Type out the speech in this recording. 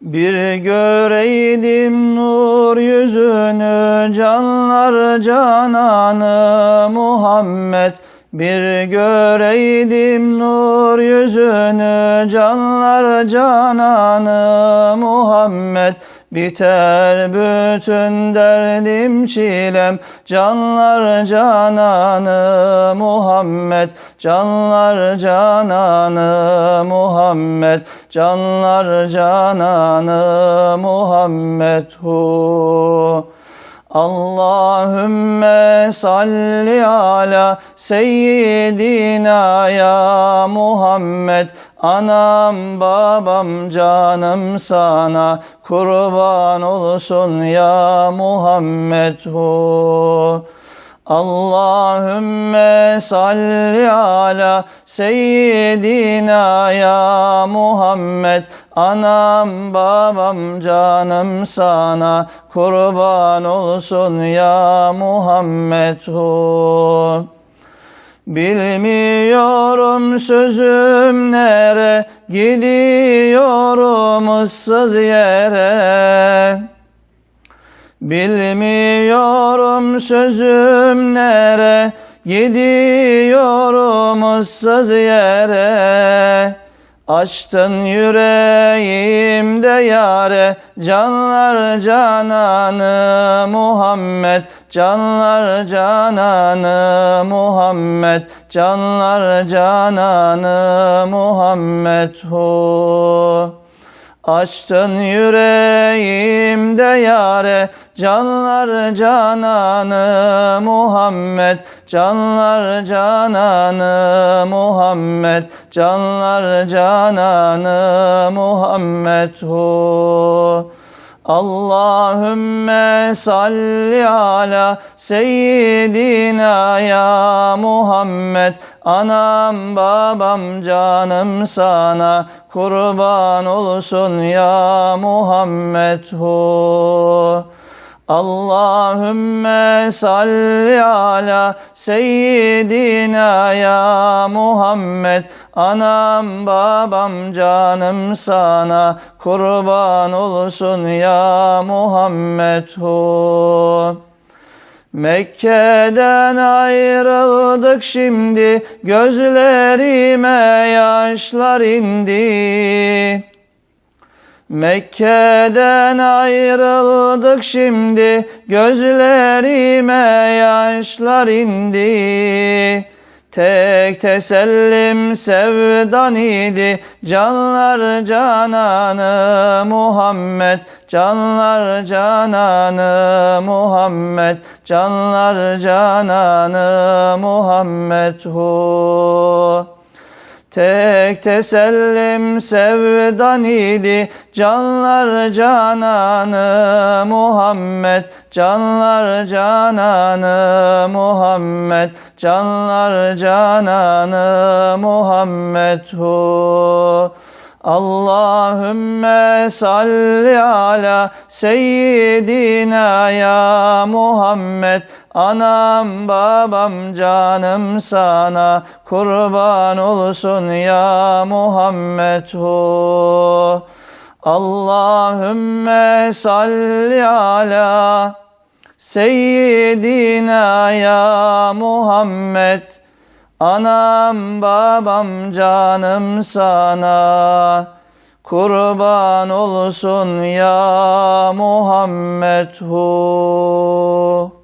Bir göreydim nur yüzünü canlar cananı Muhammed. Bir göreydim nur yüzünü canlar cananı Muhammed Biter bütün derdim çilem. Canlar cananı Muhammed Canlar cananı Muhammed Canlar cananı Muhammed. Hu. Allahümme salli ala seyyidina ya Muhammed Anam babam canım sana kurban olsun ya Muhammed hu Allahümme salli ala seyyidina ya Muhammed Anam babam canım sana kurban olsun ya Muhammed hu. Bilmiyorum sözüm nere? Gidiyorum ıssız yere. Bilmiyorum sözüm nere? Gidiyorum ıssız yere Açtın yüreğimde yare Canlar cananı Muhammed Canlar cananı Muhammed Canlar cananı Muhammed. Hu Açtın yüreğimde yare Canlar cananı Muhammed Canlar cananı Muhammed Canlar cananı Muhammed. Hu Allahümme salli ala seyyidina ya Muhammed. Anam babam canım sana kurban olsun ya Muhammed. Hu Allahümme salli ala seyyidina ya Muhammed Anam babam canım sana kurban olsun ya Muhammed hu. Mekke'den ayrıldık şimdi gözlerime yaşlar indi. Mekke'den ayrıldık şimdi gözlerime yaşlar indi. Tek tesellim sevdan idi canlar cananı Muhammed canlar cananı Muhammed canlar cananı Muhammed hu Tek tesellim sevdan idi Canlar cananı Muhammed Canlar cananı Muhammed Canlar cananı Muhammed. Hu Allahümme salli ala seyyidina ya Muhammed. Anam babam canım sana kurban olsun ya Muhammed. Hu. Allahümme salli ala seyyidina ya Muhammed Anam babam canım sana kurban olsun ya Muhammed hu.